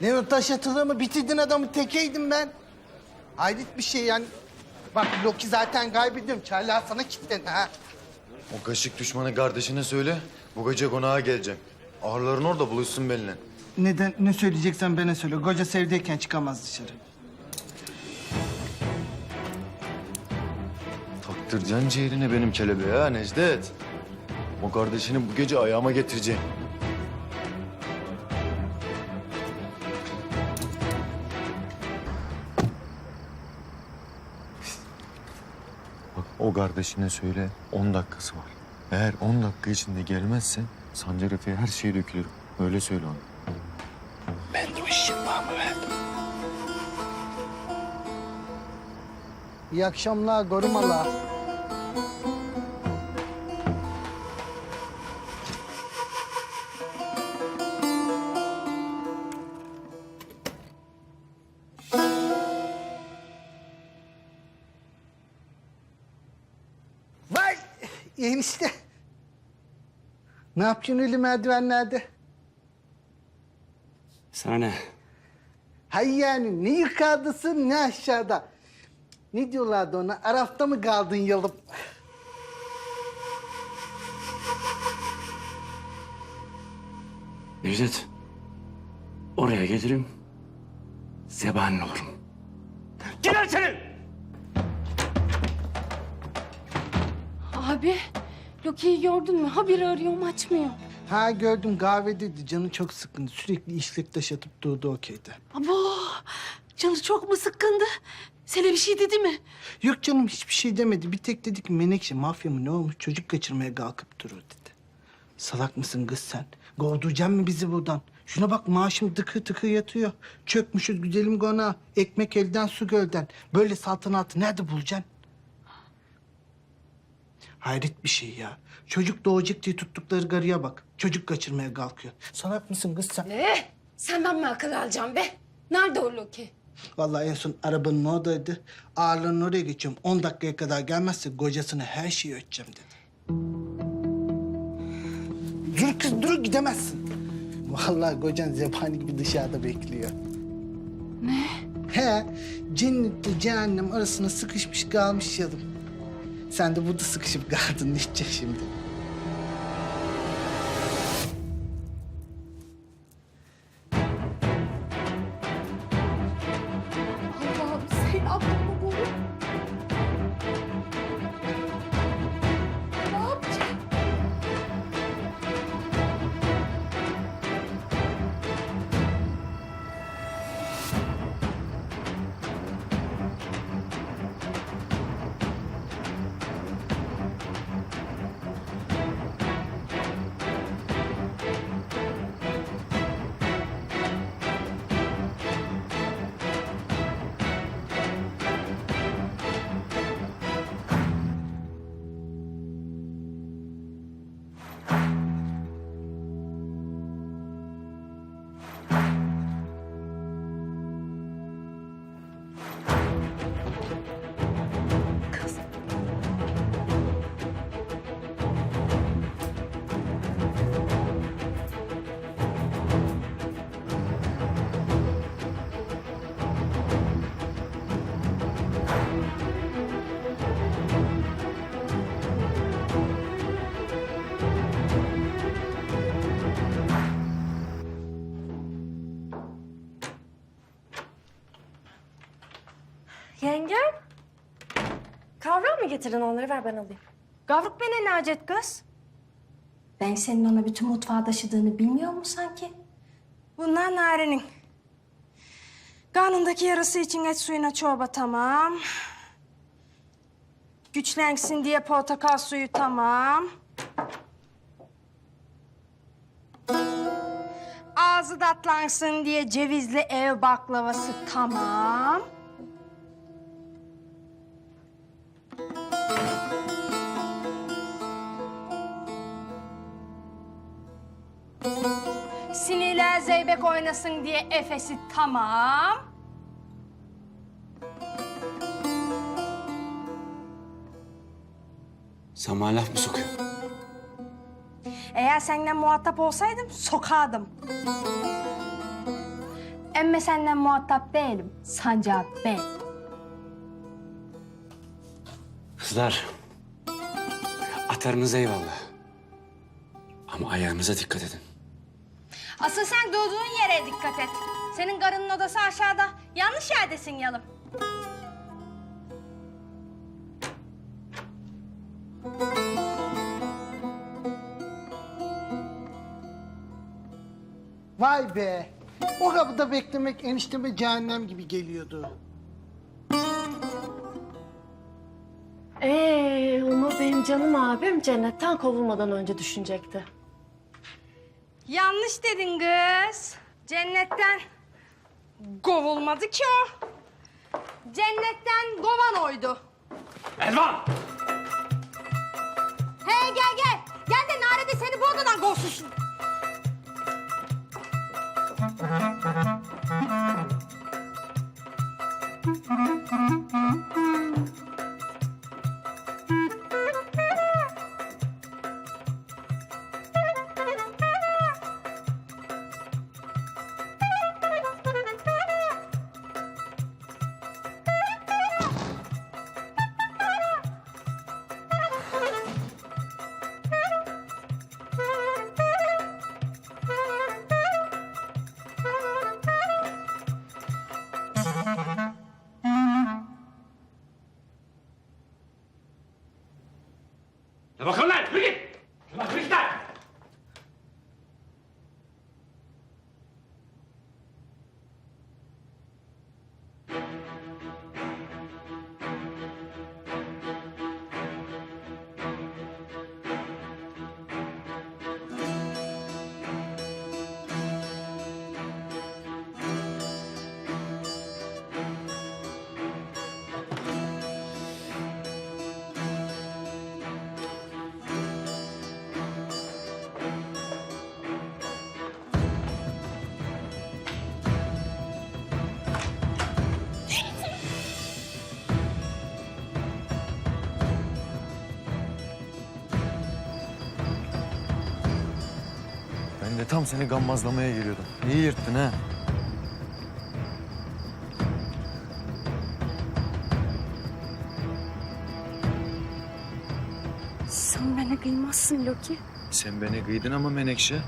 Ne o taş atılığımı bitirdin adamı tekeydim ben. Hayret bir şey yani. Bak Loki zaten kaybediyorum. Çaylar sana kilitlendi ha. O kaşık düşmanı kardeşine söyle. Bu gece konağa geleceğim. Ağırların orada buluşsun benimle. Neden ne söyleyeceksen bana söyle. Koca sevdeyken çıkamaz dışarı. Taktıracaksın ciğerine benim kelebeğe ha Necdet. O kardeşini bu gece ayağıma getireceğim. O kardeşine söyle 10 dakikası var. Eğer 10 dakika içinde gelmezse Sancar Efe'ye her şey dökülür. Öyle söyle ona. Ben de o işi yapmamı verdim. İyi akşamlar korumalar. Ne yapıyorsun öyle merdivenlerde? Sana ne? Hay yani ne yukarıdasın ne aşağıda. Ne diyorlardı ona? Arafta mı kaldın yalıp? Nevzat. Oraya gelirim. Zebanin olurum. Gider senin! Abi, Loki'yi gördün mü? Haberi arıyorum açmıyor. Ha gördüm kahvedeydi. Canı çok sıkkındı. Sürekli işlik taş atıp durdu okeyde. Abo, canı çok mu sıkkındı? Sana bir şey dedi mi? Yok canım hiçbir şey demedi. Bir tek dedi ki Menekşe mafya mı ne olmuş? Çocuk kaçırmaya kalkıp durur dedi. Salak mısın kız sen? Kovduracaksın mı bizi buradan? Şuna bak maaşım tıkı tıkı yatıyor. Çökmüşüz güzelim konağa. Ekmek elden su gölden. Böyle saltanatı nerede bulacaksın? Hayret bir şey ya. Çocuk doğacak diye tuttukları garıya bak. Çocuk kaçırmaya kalkıyor. Salak mısın kız sen? Ne? Senden mi akıl alacağım be? Nerede o Loki? Vallahi en son arabanın oradaydı. Ağırlığının oraya geçiyorum. 10 dakikaya kadar gelmezse kocasına her şeyi ödeyeceğim dedi. Dur kız dur gidemezsin. Vallahi kocan zebani gibi dışarıda bekliyor. Ne? He, cennetle cehennem arasına sıkışmış kalmış yadım. Sen de burada sıkışıp kaldın ne içeceksin şimdi? Yengem. Kavram mı getirin onları ver ben alayım. Gavruk bana ne acet kız? Ben senin ona bütün mutfağı taşıdığını bilmiyor mu sanki? Bunlar Nare'nin. Karnındaki yarası için et suyuna çorba tamam. Güçlensin diye portakal suyu tamam. Ağzı tatlansın diye cevizli ev baklavası tamam. Zeybek oynasın diye Efes'i tamam. Sen bana laf mı sokuyorsun? Eğer seninle muhatap olsaydım sokardım. Emme senden muhatap değilim. Sancak ben. Kızlar. Atarınız eyvallah. Ama ayağınıza dikkat edin. Asıl sen doğduğun yere dikkat et. Senin karının odası aşağıda. Yanlış yerdesin yalım. Vay be. O kapıda beklemek enişteme cehennem gibi geliyordu. Ee, onu benim canım abim cennetten kovulmadan önce düşünecekti. Yanlış dedin kız. Cennetten kovulmadı ki o. Cennetten kovan oydu. Elvan! Hey gel gel. Gel de Nare de seni bu odadan kovsun tam seni gammazlamaya geliyordum. İyi yırttın ha. Sen bana kıymazsın Loki. Sen beni kıydın ama Menekşe.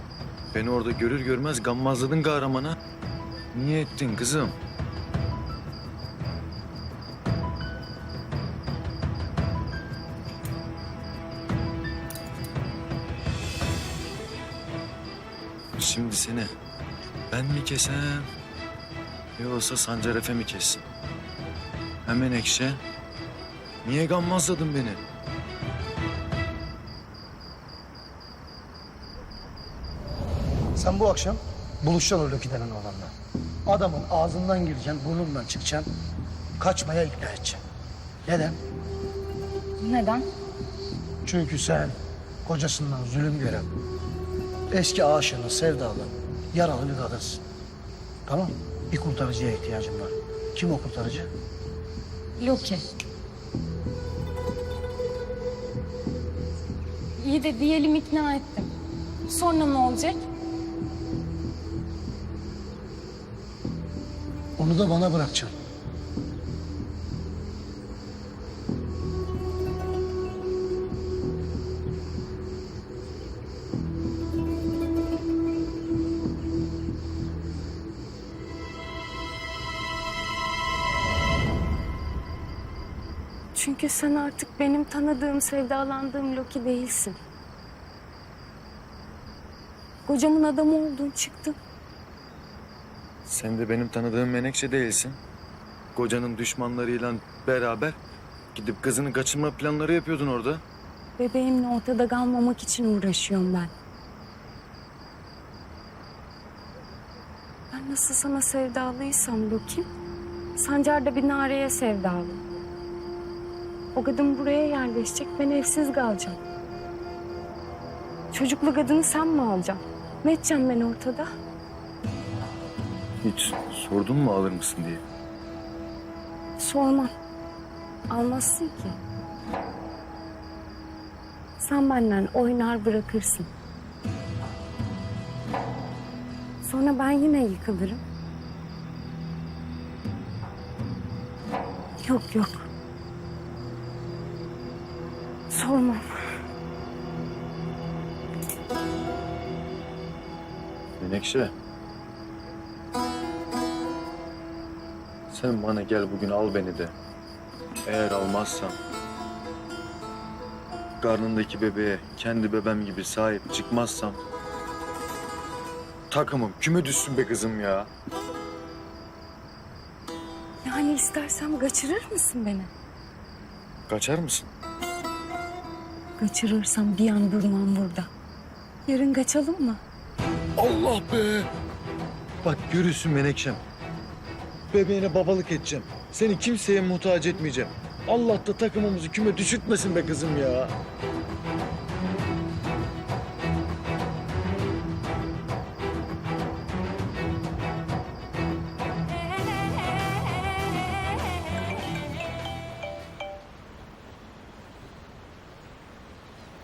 Beni orada görür görmez gammazladın kahramana. Niye ettin kızım? Seni ben mi kesem yoksa Sancar Efe mi kessin? Hemen ekşe. Niye gammazladın beni? Sen bu akşam buluşacaksın o Loki denen oğlanla. Adamın ağzından gireceksin, burnundan çıkacaksın. Kaçmaya ikna edeceksin. Neden? Neden? Çünkü sen kocasından zulüm gören, eski aşığının sevdalı, yaralı bir kadınsın. Tamam mı? Bir kurtarıcıya ihtiyacım var. Kim o kurtarıcı? Loki. İyi de diyelim ikna ettim. Sonra ne olacak? Onu da bana bırakacaksın. Çünkü sen artık benim tanıdığım, sevdalandığım Loki değilsin. Kocamın adamı oldun çıktın. Sen de benim tanıdığım Menekşe değilsin. Kocanın düşmanlarıyla beraber gidip kızını kaçırma planları yapıyordun orada. Bebeğimle ortada kalmamak için uğraşıyorum ben. Ben nasıl sana sevdalıysam Loki, Sancar da bir Nare'ye sevdalı. O kadın buraya yerleşecek, ben evsiz kalacağım. Çocuklu kadını sen mi alacaksın? Ne edeceğim ben ortada? Hiç sordun mu alır mısın diye? Sormam. Almazsın ki. Sen benden oynar bırakırsın. Sonra ben yine yıkılırım. Yok yok. Sormam. Menekşe. Sen bana gel bugün al beni de. Eğer almazsam... ...karnındaki bebeğe kendi bebem gibi sahip çıkmazsam... ...takımım küme düşsün be kızım ya. Yani istersem kaçırır mısın beni? Kaçar mısın? Kaçırırsam bir an durmam burada. Yarın kaçalım mı? Allah be! Bak görürsün Menekşem. Bebeğine babalık edeceğim. Seni kimseye muhtaç etmeyeceğim. Allah da takımımızı küme düşürtmesin be kızım ya.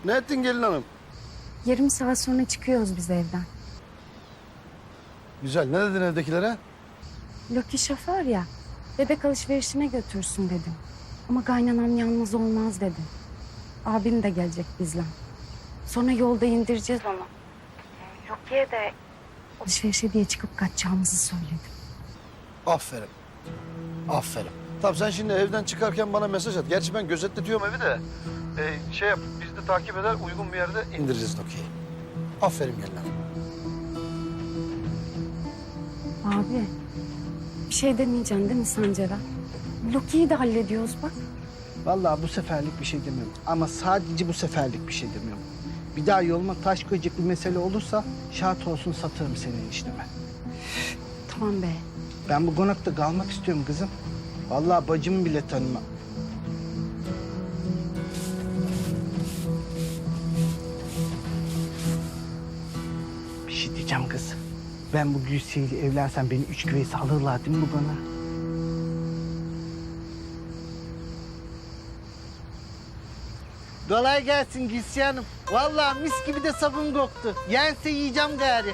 Ne ettin gelin hanım? Yarım saat sonra çıkıyoruz biz evden. Güzel. Ne dedin evdekilere? Loki şoför ya. Bebek alışverişine götürsün dedim. Ama kaynanam yalnız olmaz dedi. Abim de gelecek bizle. Sonra yolda indireceğiz onu. Loki'ye de alışverişe diye çıkıp kaçacağımızı söyledim. Aferin. Aferin. Tamam sen şimdi evden çıkarken bana mesaj at. Gerçi ben gözetletiyorum evi de. Ee, şey yap, biz de takip eder, uygun bir yerde indireceğiz Nokia'yı. Aferin gelin hanım. Abi bir şey demeyeceksin değil mi Sancar'a? Loki'yi de hallediyoruz bak. Vallahi bu seferlik bir şey demiyorum. Ama sadece bu seferlik bir şey demiyorum. Bir daha yoluma taş koyacak bir mesele olursa şart olsun satarım senin işleme. Tamam be. Ben bu konakta kalmak istiyorum kızım. Vallahi bacımı bile tanımam. Diyeceğim kız. Ben bu Gülse'yle evlensem beni üç güveysi alırlar değil mi bu bana? Kolay gelsin Gülse Hanım. Vallahi mis gibi de sabun koktu. Yense yiyeceğim gari.